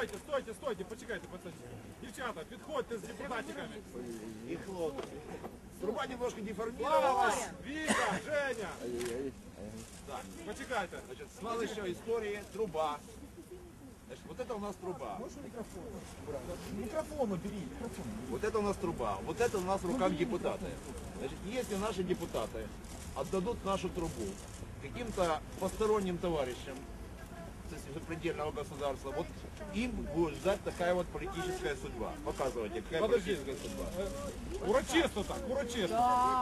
Стойте, стойте, стойте, почекайте, пацани. Дівчата, підходьте з депутатиками. И хлопцы. Труба немножко деформировалась. Віка, Женя. Так, почекайте. Значит, слава еще истории, труба. Значит, вот это у нас труба. Микрофон убери, микрофон. Вот это у нас труба. Вот это у нас в руках депутаты. Значит, если наши депутаты отдадут нашу трубу каким-то посторонним товарищам с предельного государства, вот им будет ждать такая вот политическая судьба. Показывайте, какая Подожди. политическая судьба. Урочисто так, урочисто.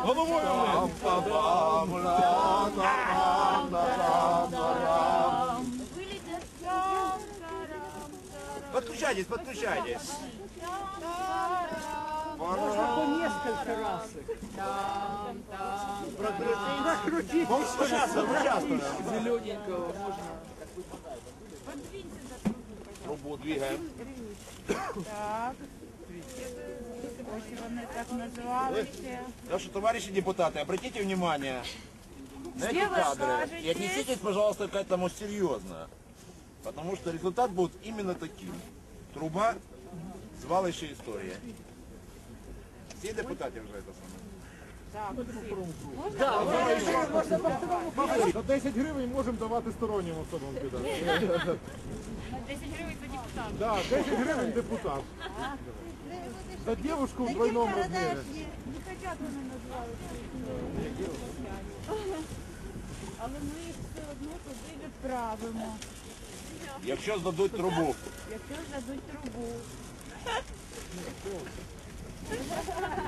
Головою вниз. Подключайтесь, подключайтесь. По несколько раз. Прокрутить. Ну, сейчас, сейчас. Зелененького можно. Трубу двигаем. Так. Ось вони так називалися. Так что, товарищи депутаты, обратите внимание на эти Где вы кадры и отнеситесь, пожалуйста, к этому серьезно. Потому что результат будет именно таким. Труба, звалища история. Все депутаты уже это самое. За 10 гривень можемо давати стороннім особам кидати. На 10 гривень за депутата. Да, 10 гривень депутат. За девушку в двойному розмірі. Не хотять вони називаються. Але ми їх все одно туди відправимо, Якщо здадуть трубу, якщо здадуть трубу.